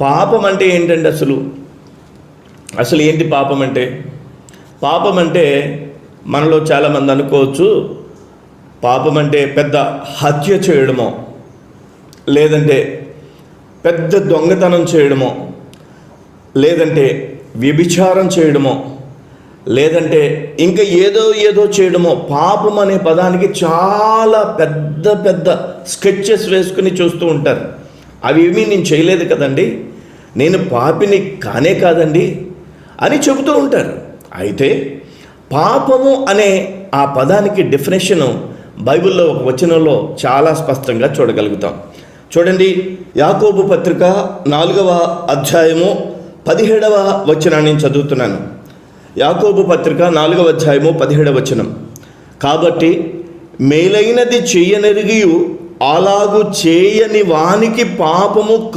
పాపం అంటే ఏంటండి అసలు? అసలు ఏంటి పాపం అంటే పాపం అంటే మనలో చాలామంది అనుకోవచ్చు పాపం అంటే పెద్ద హత్య చేయడమో లేదంటే పెద్ద దొంగతనం చేయడమో లేదంటే వ్యభిచారం చేయడమో లేదంటే ఇంకా ఏదో ఏదో చేయడమో పాపం అనే పదానికి చాలా పెద్ద పెద్ద స్కెచెస్ వేసుకుని చూస్తూ ఉంటారు. అవేమీ నేను చేయలేదు కదండి. నేను పాపిని కానే కాదండి అని చెబుతూ ఉంటారు. అయితే పాపము అనే ఆ పదానికి డెఫినేషను బైబిల్లో ఒక వచనంలో చాలా స్పష్టంగా చూడగలుగుతాం. చూడండి యాకోబు పత్రిక నాలుగవ అధ్యాయము పదిహేడవ వచనాన్ని నేను చదువుతున్నాను. యాకోబు పత్రిక నాలుగవ అధ్యాయము పదిహేడవ వచనం. కాబట్టి మేలైనది చేయనెరిగి అలాగు చేయని వానికి పాపము